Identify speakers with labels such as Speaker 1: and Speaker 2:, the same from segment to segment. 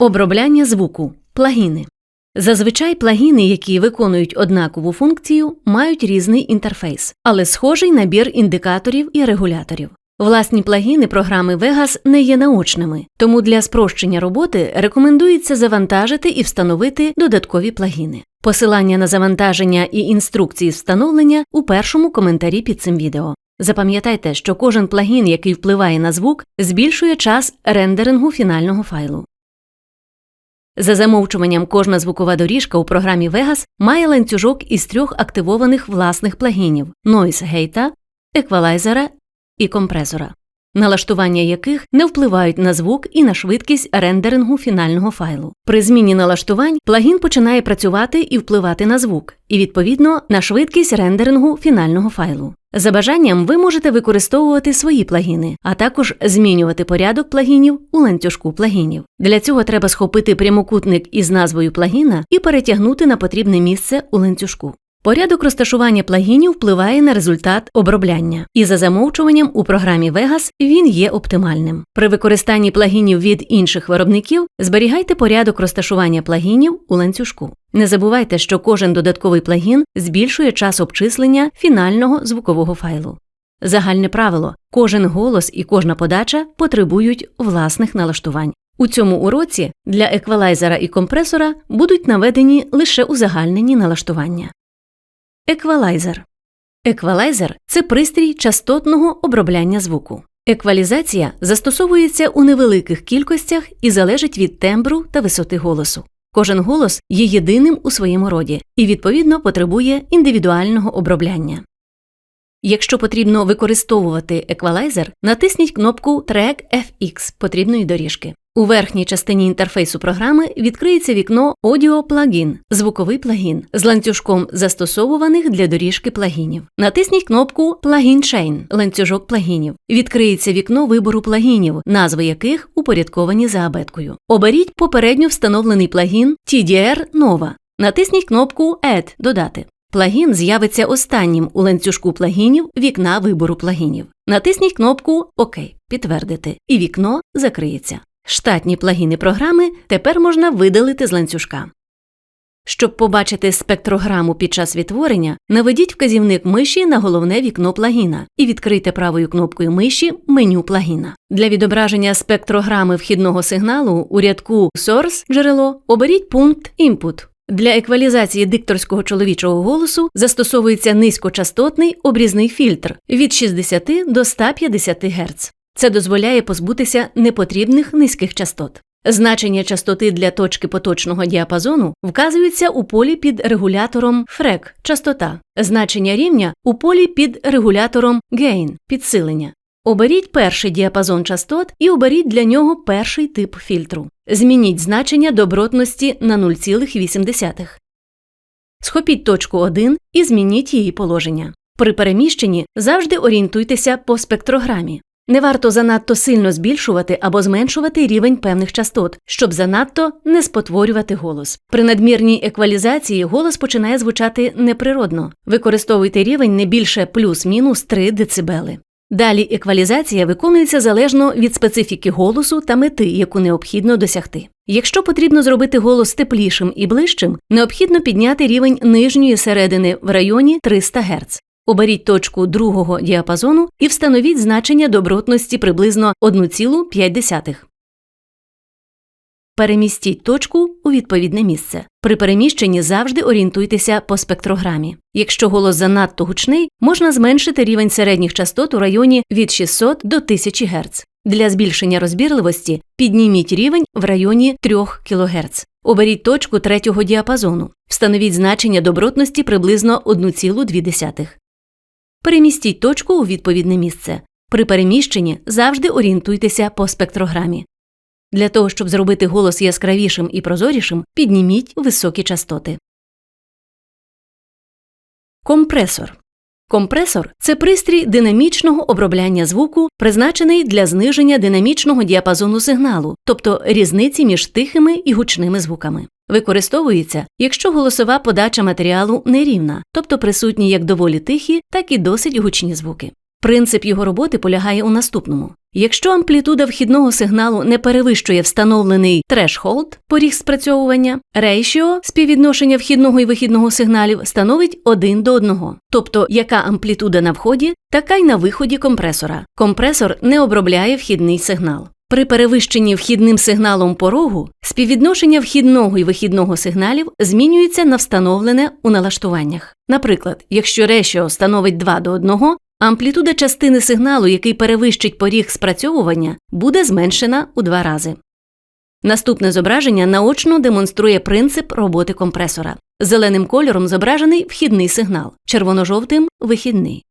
Speaker 1: Обробляння звуку плагіни. Зазвичай плагіни, які виконують однакову функцію, мають різний інтерфейс, але схожий набір індикаторів і регуляторів. Власні плагіни програми Vegas не є наочними, тому для спрощення роботи рекомендується завантажити і встановити додаткові плагіни. Посилання на завантаження і інструкції встановлення у першому коментарі під цим відео. Запам'ятайте, що кожен плагін, який впливає на звук, збільшує час рендерингу фінального файлу. За замовчуванням кожна звукова доріжка у програмі Vegas має ланцюжок із трьох активованих власних плагінів Noise Gate, еквалайзера і компресора, налаштування яких не впливають на звук і на швидкість рендерингу фінального файлу. При зміні налаштувань плагін починає працювати і впливати на звук, і відповідно на швидкість рендерингу фінального файлу. За бажанням ви можете використовувати свої плагіни, а також змінювати порядок плагінів у ланцюжку плагінів. Для цього треба схопити прямокутник із назвою плагіна і перетягнути на потрібне місце у ланцюжку. Порядок розташування плагінів впливає на результат обробляння, і за замовчуванням у програмі Vegas він є оптимальним. При використанні плагінів від інших виробників зберігайте порядок розташування плагінів у ланцюжку. Не забувайте, що кожен додатковий плагін збільшує час обчислення фінального звукового файлу. Загальне правило: кожен голос і кожна подача потребують власних налаштувань. У цьому уроці для еквалайзера і компресора будуть наведені лише узагальнені налаштування. Еквалайзер. Еквалайзер це пристрій частотного обробляння звуку. Еквалізація застосовується у невеликих кількостях і залежить від тембру та висоти голосу. Кожен голос є єдиним у своєму роді і, відповідно, потребує індивідуального обробляння. Якщо потрібно використовувати еквалайзер, натисніть кнопку Track FX потрібної доріжки. У верхній частині інтерфейсу програми відкриється вікно Audio Plugin – звуковий плагін з ланцюжком застосовуваних для доріжки плагінів. Натисніть кнопку Plugin Chain – ланцюжок плагінів. Відкриється вікно вибору плагінів, назви яких упорядковані за абеткою. Оберіть попередньо встановлений плагін TDR Nova. Натисніть кнопку Add – Додати. Плагін з'явиться останнім у ланцюжку плагінів вікна вибору плагінів. Натисніть кнопку ОК підтвердити, і вікно закриється. Штатні плагіни програми тепер можна видалити з ланцюжка. Щоб побачити спектрограму під час відтворення, наведіть вказівник миші на головне вікно плагіна і відкрийте правою кнопкою миші меню плагіна. Для відображення спектрограми вхідного сигналу у рядку Source джерело оберіть пункт Input. Для еквалізації дикторського чоловічого голосу застосовується низькочастотний обрізний фільтр від 60 до 150 Гц. Це дозволяє позбутися непотрібних низьких частот. Значення частоти для точки поточного діапазону вказуються у полі під регулятором FREQ – частота, значення рівня у полі під регулятором GAIN – підсилення. Оберіть перший діапазон частот і оберіть для нього перший тип фільтру. Змініть значення добротності на 0,8. Схопіть точку 1 і змініть її положення. При переміщенні завжди орієнтуйтеся по спектрограмі. Не варто занадто сильно збільшувати або зменшувати рівень певних частот, щоб занадто не спотворювати голос. При надмірній еквалізації голос починає звучати неприродно. Використовуйте рівень не більше плюс-мінус 3 дБ. Далі еквалізація виконується залежно від специфіки голосу та мети, яку необхідно досягти. Якщо потрібно зробити голос теплішим і ближчим, необхідно підняти рівень нижньої середини в районі 300 Гц. Оберіть точку другого діапазону і встановіть значення добротності приблизно 1,5. Перемістіть точку у відповідне місце. При переміщенні завжди орієнтуйтеся по спектрограмі. Якщо голос занадто гучний, можна зменшити рівень середніх частот у районі від 600 до 1000 Гц. Для збільшення розбірливості підніміть рівень в районі 3 кГц. Оберіть точку третього діапазону. Встановіть значення добротності приблизно 1,2. Перемістіть точку у відповідне місце. При переміщенні завжди орієнтуйтеся по спектрограмі. Для того, щоб зробити голос яскравішим і прозорішим, підніміть високі частоти. Компресор. Компресор це пристрій динамічного обробляння звуку, призначений для зниження динамічного діапазону сигналу, тобто різниці між тихими і гучними звуками. Використовується, якщо голосова подача матеріалу нерівна, тобто присутні як доволі тихі, так і досить гучні звуки. Принцип його роботи полягає у наступному. Якщо амплітуда вхідного сигналу не перевищує встановлений threshold, поріг спрацьовування, ratio співвідношення вхідного і вихідного сигналів становить 1 до 1. Тобто, яка амплітуда на вході, така й на виході компресора. Компресор не обробляє вхідний сигнал. При перевищенні вхідним сигналом порогу співвідношення вхідного і вихідного сигналів змінюється на встановлене у налаштуваннях. Наприклад, якщо ratio становить 2 до 1, амплітуда частини сигналу, який перевищить поріг спрацьовування, буде зменшена у два рази. Наступне зображення наочно демонструє принцип роботи компресора. Зеленим кольором зображений вхідний сигнал, червоно-жовтим вихідний.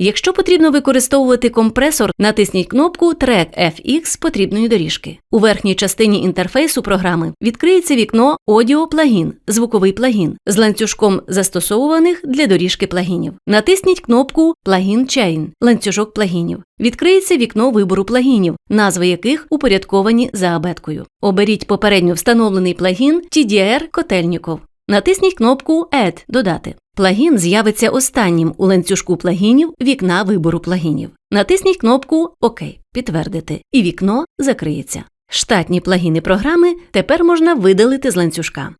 Speaker 1: Якщо потрібно використовувати компресор, натисніть кнопку Track FX потрібної доріжки. У верхній частині інтерфейсу програми відкриється вікно Audio плагін, звуковий плагін з ланцюжком застосовуваних для доріжки плагінів. Натисніть кнопку Плагін Chain – ланцюжок плагінів. Відкриється вікно вибору плагінів, назви яких упорядковані за абеткою. Оберіть попередньо встановлений плагін TDR Котельніков. Натисніть кнопку Add додати. Плагін з'явиться останнім у ланцюжку плагінів вікна вибору плагінів. Натисніть кнопку ОК підтвердити, і вікно закриється. Штатні плагіни програми тепер можна видалити з ланцюжка.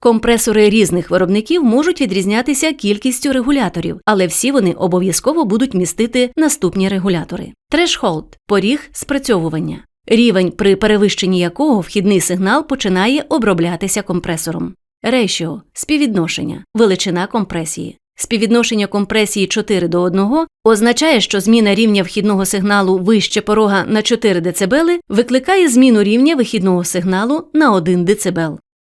Speaker 1: Компресори різних виробників можуть відрізнятися кількістю регуляторів, але всі вони обов'язково будуть містити наступні регулятори: Threshold – поріг спрацьовування, рівень, при перевищенні якого вхідний сигнал починає оброблятися компресором. Ratio – співвідношення, величина компресії. Співвідношення компресії 4 до 1 означає, що зміна рівня вхідного сигналу вище порога на 4 дБ викликає зміну рівня вихідного сигналу на 1 дБ.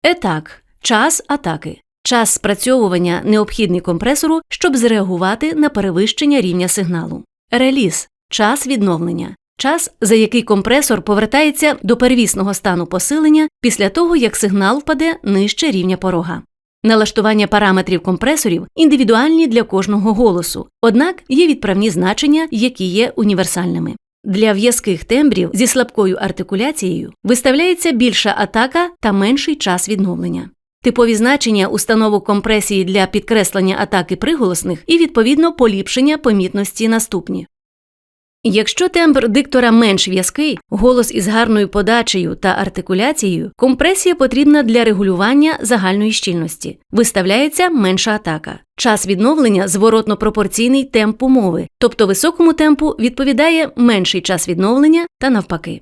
Speaker 1: Етак час атаки. Час спрацьовування необхідний компресору, щоб зреагувати на перевищення рівня сигналу. Реліз час відновлення час, за який компресор повертається до первісного стану посилення після того, як сигнал впаде нижче рівня порога. Налаштування параметрів компресорів індивідуальні для кожного голосу, однак є відправні значення, які є універсальними. Для в'язких тембрів зі слабкою артикуляцією виставляється більша атака та менший час відновлення. Типові значення установок компресії для підкреслення атаки приголосних і відповідно поліпшення помітності наступні. Якщо тембр диктора менш в'язкий, голос із гарною подачею та артикуляцією, компресія потрібна для регулювання загальної щільності, виставляється менша атака. Час відновлення зворотно пропорційний темпу мови, тобто високому темпу відповідає менший час відновлення та навпаки.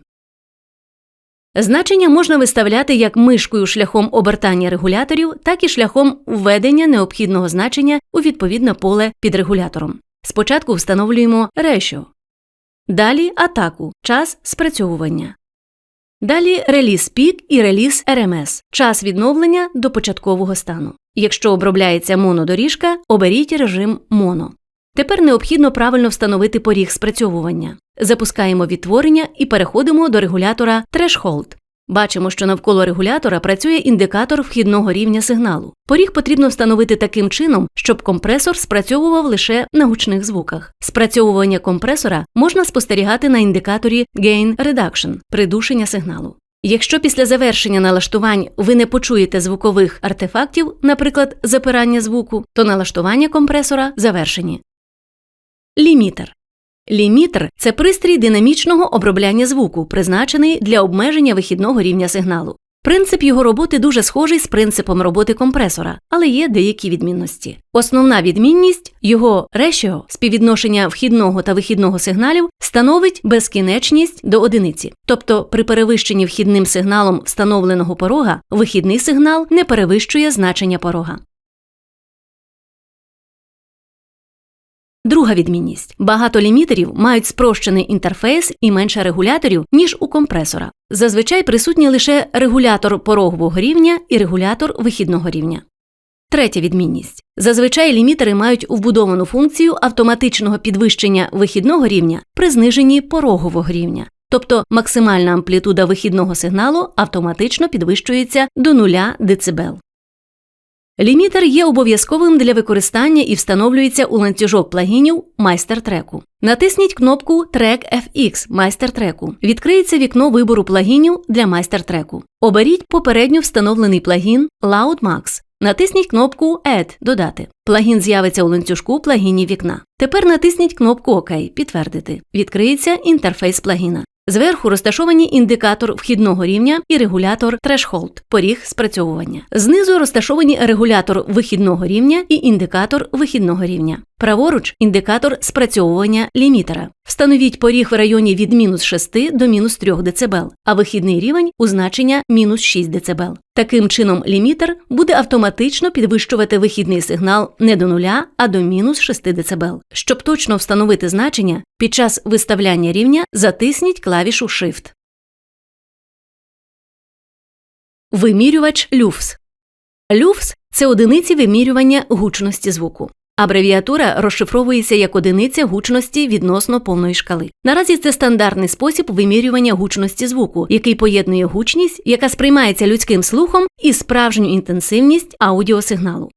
Speaker 1: Значення можна виставляти як мишкою шляхом обертання регуляторів, так і шляхом введення необхідного значення у відповідне поле під регулятором. Спочатку встановлюємо ratio. Далі атаку час спрацьовування. Далі реліз пік і реліз РМС час відновлення до початкового стану. Якщо обробляється монодоріжка, оберіть режим моно. Тепер необхідно правильно встановити поріг спрацьовування. Запускаємо відтворення і переходимо до регулятора Threshold. Бачимо, що навколо регулятора працює індикатор вхідного рівня сигналу. Поріг потрібно встановити таким чином, щоб компресор спрацьовував лише на гучних звуках. Спрацьовування компресора можна спостерігати на індикаторі Gain Reduction придушення сигналу. Якщо після завершення налаштувань ви не почуєте звукових артефактів, наприклад, запирання звуку, то налаштування компресора завершені. Лімітер Лімітер це пристрій динамічного обробляння звуку, призначений для обмеження вихідного рівня сигналу. Принцип його роботи дуже схожий з принципом роботи компресора, але є деякі відмінності. Основна відмінність його ratio, співвідношення вхідного та вихідного сигналів, становить безкінечність до одиниці. Тобто при перевищенні вхідним сигналом встановленого порога вихідний сигнал не перевищує значення порога. Друга відмінність багато лімітерів мають спрощений інтерфейс і менше регуляторів, ніж у компресора. Зазвичай присутні лише регулятор порогового рівня і регулятор вихідного рівня. Третя відмінність зазвичай лімітери мають вбудовану функцію автоматичного підвищення вихідного рівня при зниженні порогового рівня, тобто максимальна амплітуда вихідного сигналу автоматично підвищується до 0 дБ. Лімітер є обов'язковим для використання і встановлюється у ланцюжок плагінів майстер-треку. Натисніть кнопку Track FX майстер-треку. Відкриється вікно вибору плагінів для майстер-треку. Оберіть попередньо встановлений плагін LoudMax. Натисніть кнопку Add додати. Плагін з'явиться у ланцюжку плагінів вікна. Тепер натисніть кнопку ОК підтвердити. Відкриється інтерфейс плагіна. Зверху розташовані індикатор вхідного рівня і регулятор трешхолд – поріг спрацьовування. Знизу розташовані регулятор вихідного рівня і індикатор вихідного рівня. Праворуч індикатор спрацьовування лімітера. Встановіть поріг в районі від мінус 6 до мінус 3 дБ, а вихідний рівень у значення мінус 6 дБ. Таким чином, лімітер буде автоматично підвищувати вихідний сигнал не до нуля, а до мінус 6 дБ. Щоб точно встановити значення, під час виставляння рівня затисніть клавішу Shift. Вимірювач люфс. Люфс це одиниці вимірювання гучності звуку. Абревіатура розшифровується як одиниця гучності відносно повної шкали. Наразі це стандартний спосіб вимірювання гучності звуку, який поєднує гучність, яка сприймається людським слухом, і справжню інтенсивність аудіосигналу.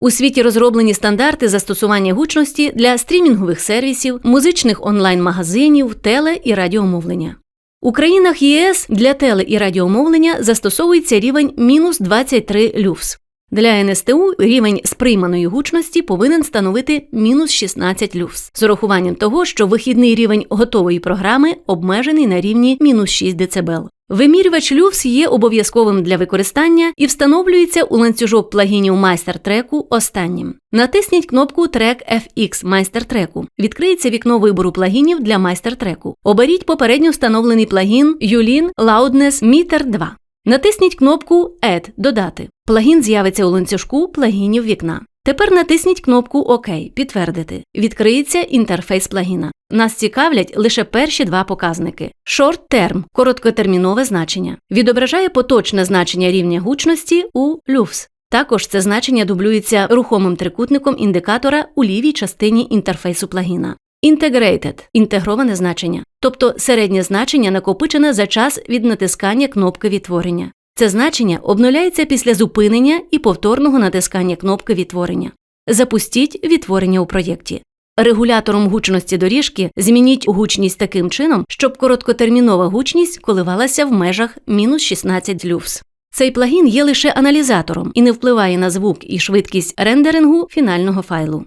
Speaker 1: У світі розроблені стандарти застосування гучності для стрімінгових сервісів, музичних онлайн-магазинів, теле і радіомовлення. У країнах ЄС для теле і радіомовлення застосовується рівень мінус 23 люфс. Для НСТУ рівень сприйманої гучності повинен становити мінус 16 люфс з урахуванням того, що вихідний рівень готової програми обмежений на рівні мінус 6 дБ. Вимірювач люфс є обов'язковим для використання і встановлюється у ланцюжок плагінів майстер-треку останнім. Натисніть кнопку Track FX майстер-треку. Відкриється вікно вибору плагінів для майстер-треку. Оберіть попередньо встановлений плагін Yulin Loudness Meter 2. Натисніть кнопку Add додати. Плагін з'явиться у ланцюжку плагінів вікна. Тепер натисніть кнопку ОК підтвердити. Відкриється інтерфейс плагіна. Нас цікавлять лише перші два показники. Short Term – короткотермінове значення. Відображає поточне значення рівня гучності у люфс. Також це значення дублюється рухомим трикутником індикатора у лівій частині інтерфейсу плагіна. Integrated – інтегроване значення, тобто середнє значення накопичене за час від натискання кнопки відтворення. Це значення обнуляється після зупинення і повторного натискання кнопки відтворення. Запустіть відтворення у проєкті. Регулятором гучності доріжки змініть гучність таким чином, щоб короткотермінова гучність коливалася в межах мінус 16 люфс. Цей плагін є лише аналізатором і не впливає на звук і швидкість рендерингу фінального файлу.